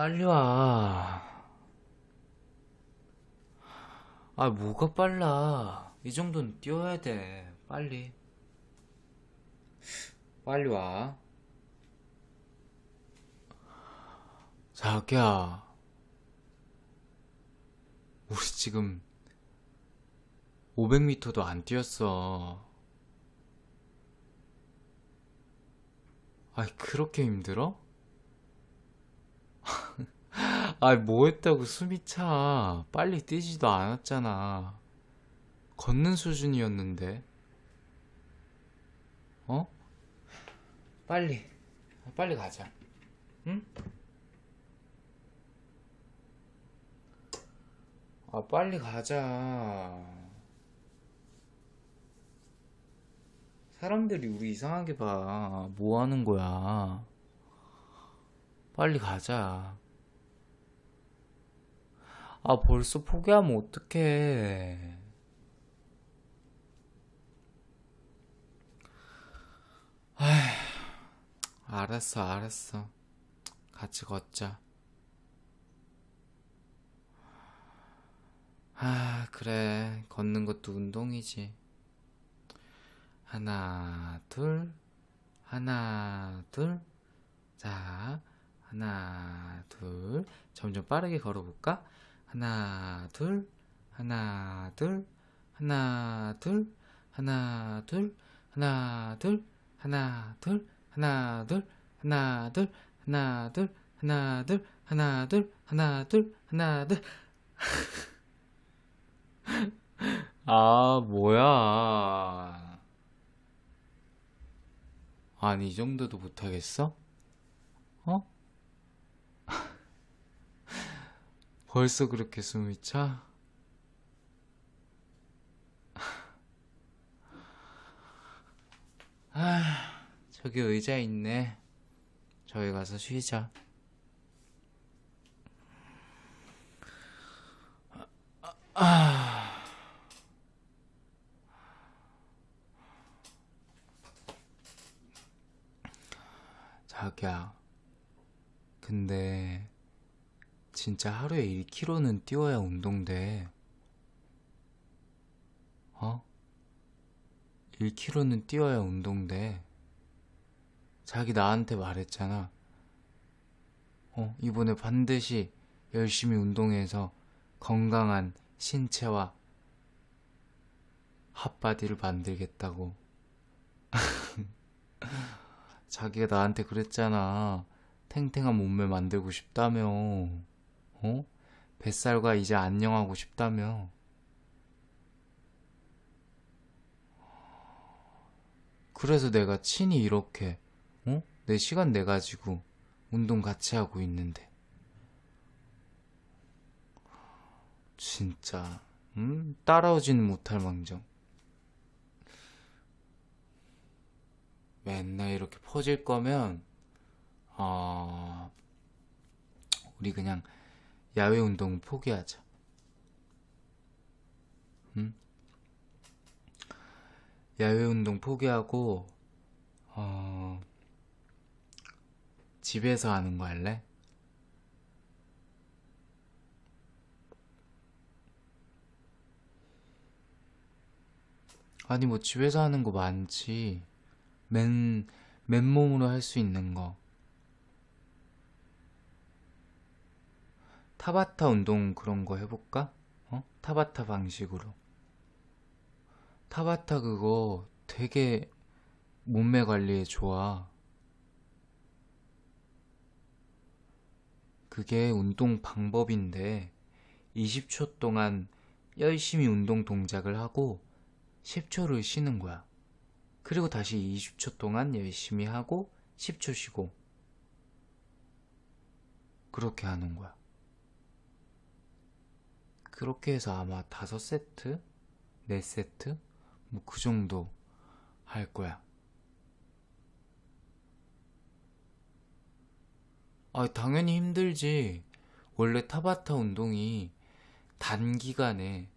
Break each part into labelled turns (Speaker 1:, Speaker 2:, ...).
Speaker 1: 빨리 와. 아, 뭐가 빨라. 이 정도는 뛰어야 돼. 빨리. 빨리 와. 자기야. 우리 지금 500m도 안 뛰었어. 아이, 그렇게 힘들어? 아이, 뭐 했다고 숨이 차. 빨리 뛰지도 않았잖아. 걷는 수준이었는데. 어? 빨리. 빨리 가자. 응? 아, 빨리 가자. 사람들이 우리 이상하게 봐. 뭐 하는 거야? 빨리 가자. 아, 벌써 포기하면 어떡해. 아휴, 알았어, 알았어. 같이 걷자. 아, 그래. 걷는 것도 운동이지. 하나, 둘, 하나, 둘. 자, 하나, 둘. 점점 빠르게 걸어볼까? 하나, 둘, 하나, 둘, 하나, 둘, 하나, 둘, 하나, 둘, 하나, 둘, 하나, 둘, 하나, 둘, 하나, 둘, 하나, 둘, 하나, 둘, 하나, 둘, 하나, 둘. 아, 뭐야. 아니, 이 정도도 못하겠어? 어? 벌써 그렇게 숨이 차? 아, 저기 의자 있네. 저기 가서 쉬자. 자기야, 근데 진짜 하루에 1km는 뛰어야 운동돼. 어? 1km는 뛰어야 운동돼. 자기 나한테 말했잖아. 어, 이번에 반드시 열심히 운동해서 건강한 신체와 핫바디를 만들겠다고. 자기가 나한테 그랬잖아. 탱탱한 몸매 만들고 싶다며. 어? 뱃살과 이제 안녕하고 싶다며. 그래서 내가 친히 이렇게, 어? 내 시간 내 가지고 운동 같이 하고 있는데. 진짜, 음? 따라오지는 못할 망정. 맨날 이렇게 퍼질 거면, 어, 우리 그냥 야외 운동 포기하자. 응? 야외 운동 포기하고, 어, 집에서 하는 거 할래? 아니, 뭐 집에서 하는 거 많지. 맨, 맨몸으로 할 수 있는 거. 타바타 운동 그런 거 해볼까? 어? 타바타 방식으로. 타바타 그거 되게 몸매 관리에 좋아. 그게 운동 방법인데 20초 동안 열심히 운동 동작을 하고 10초를 쉬는 거야. 그리고 다시 20초 동안 열심히 하고 10초 쉬고 그렇게 하는 거야. 그렇게 해서 아마 5세트? 4세트? 뭐 그 정도 할 거야. 아, 당연히 힘들지. 원래 타바타 운동이 단기간에,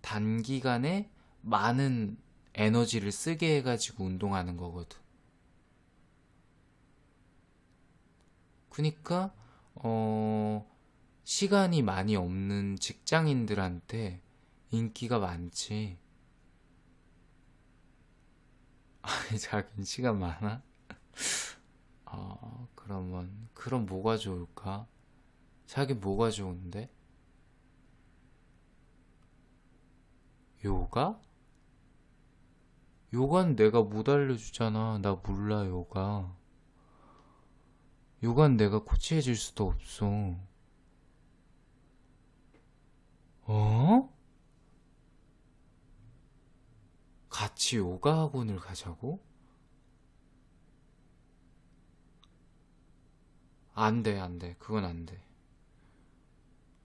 Speaker 1: 단기간에 많은 에너지를 쓰게 해가지고 운동하는 거거든. 그니까, 어, 시간이 많이 없는 직장인들한테 인기가 많지. 아니, 자긴 시간 많아? 어, 그러면, 그럼 뭐가 좋을까? 자기 뭐가 좋은데? 요가? 요가는 내가 못 알려주잖아. 나 몰라, 요가. 요가는 내가 코치해줄 수도 없어. 어? 같이 요가 학원을 가자고? 안 돼, 안 돼. 그건 안 돼.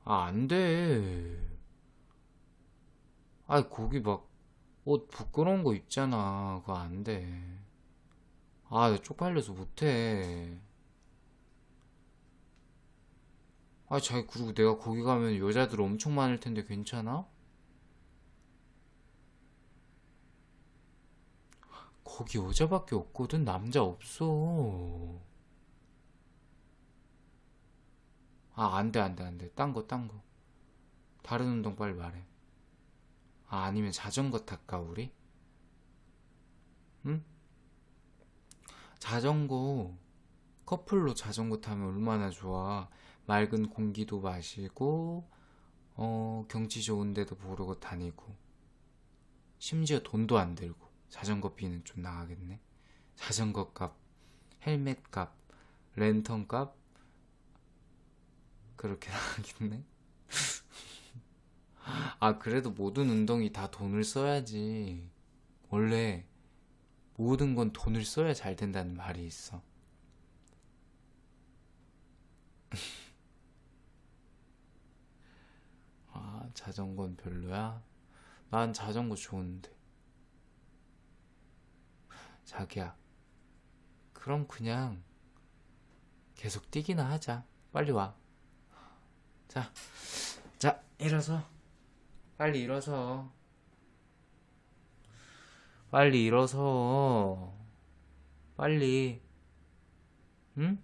Speaker 1: 아, 안 돼. 아이, 거기 막, 옷 부끄러운 거 입잖아. 그거 안 돼. 아, 나 쪽팔려서 못해. 아, 자기, 그리고 내가 거기 가면 여자들 엄청 많을 텐데 괜찮아? 거기 여자밖에 없거든? 남자 없어. 아, 안 돼, 안 돼, 안 돼. 딴 거, 딴 거. 다른 운동 빨리 말해. 아, 아니면 자전거 탈까, 우리? 응? 자전거, 커플로 자전거 타면 얼마나 좋아. 맑은 공기도 마시고, 어, 경치 좋은 데도 보러 다니고, 심지어 돈도 안 들고, 자전거 비는 좀 나가겠네. 자전거 값, 헬멧 값, 랜턴 값, 그렇게 나가겠네. 아, 그래도 모든 운동이 다 돈을 써야지. 원래 모든 건 돈을 써야 잘 된다는 말이 있어. 아, 자전거는 별로야? 난 자전거 좋은데. 자기야, 그럼 그냥 계속 뛰기나 하자. 빨리 와. 자, 자, 일어서. 빨리 일어서. 빨리 일어서. 빨리. 응?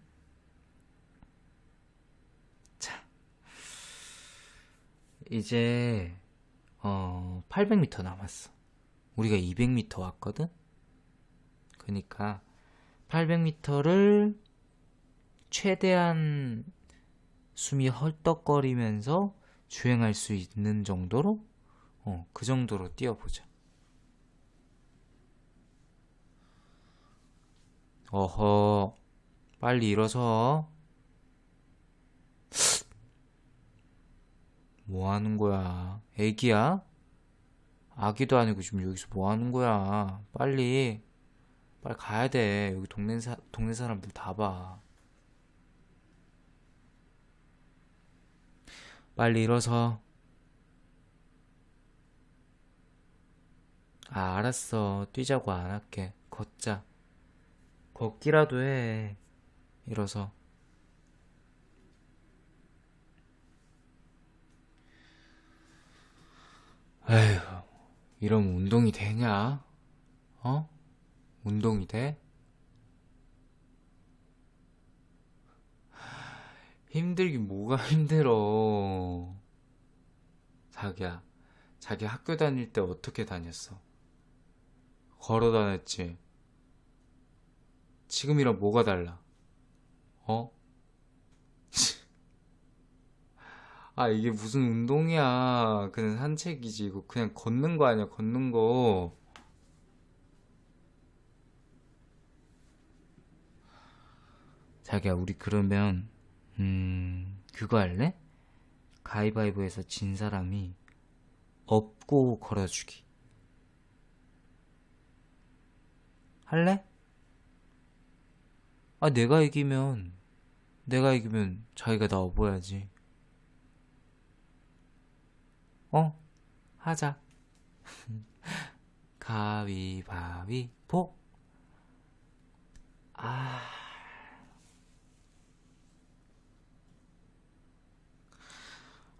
Speaker 1: 이제, 어, 800m 남았어. 우리가 200m 왔거든? 그니까, 800m를 최대한 숨이 헐떡거리면서 주행할 수 있는 정도로 어, 그 정도로 뛰어보자. 어허, 빨리 일어서. 뭐 하는 거야? 애기야? 아기도 아니고 지금 여기서 뭐 하는 거야? 빨리, 빨리 가야 돼. 여기 동네 사, 동네 사람들 다 봐. 빨리 일어서. 아, 알았어. 뛰자고 안 할게. 걷자. 걷기라도 해. 일어서. 에휴, 이러면 운동이 되냐? 어? 운동이 돼? 힘들긴 뭐가 힘들어. 자기야, 자기 학교 다닐 때 어떻게 다녔어? 걸어 다녔지? 지금이랑 뭐가 달라? 어? 아, 이게 무슨 운동이야. 그냥 산책이지. 이거 그냥 걷는 거 아니야, 걷는 거. 자기야, 우리 그러면, 음, 그거 할래? 가위바위보에서 진 사람이 업고 걸어주기. 할래? 아, 내가 이기면, 내가 이기면 자기가 나 업어야지. 어? 하자. 가위바위보. 아.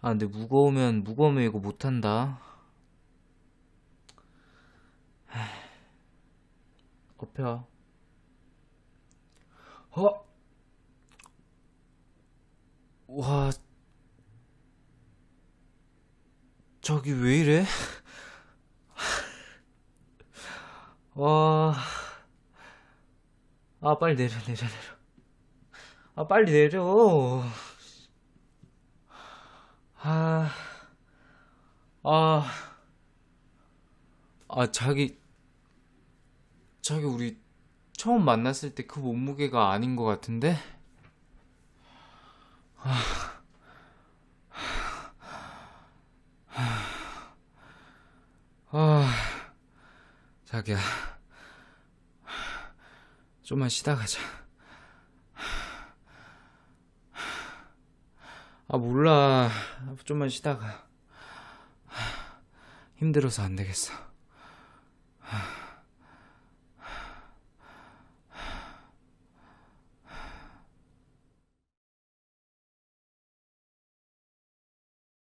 Speaker 1: 아, 근데 무거우면, 무거우면 이거 못한다. 업혀. 어? 와, 저기 왜 이래? 와, 아, 빨리 내려, 내려, 내려. 아, 빨리 내려. 아, 아, 아, 자기, 자기 우리 처음 만났을 때 그 몸무게가 아닌 것 같은데? 아, 자기야. 좀만 쉬다 가자. 아, 몰라. 좀만 쉬다가. 힘들어서 안 되겠어.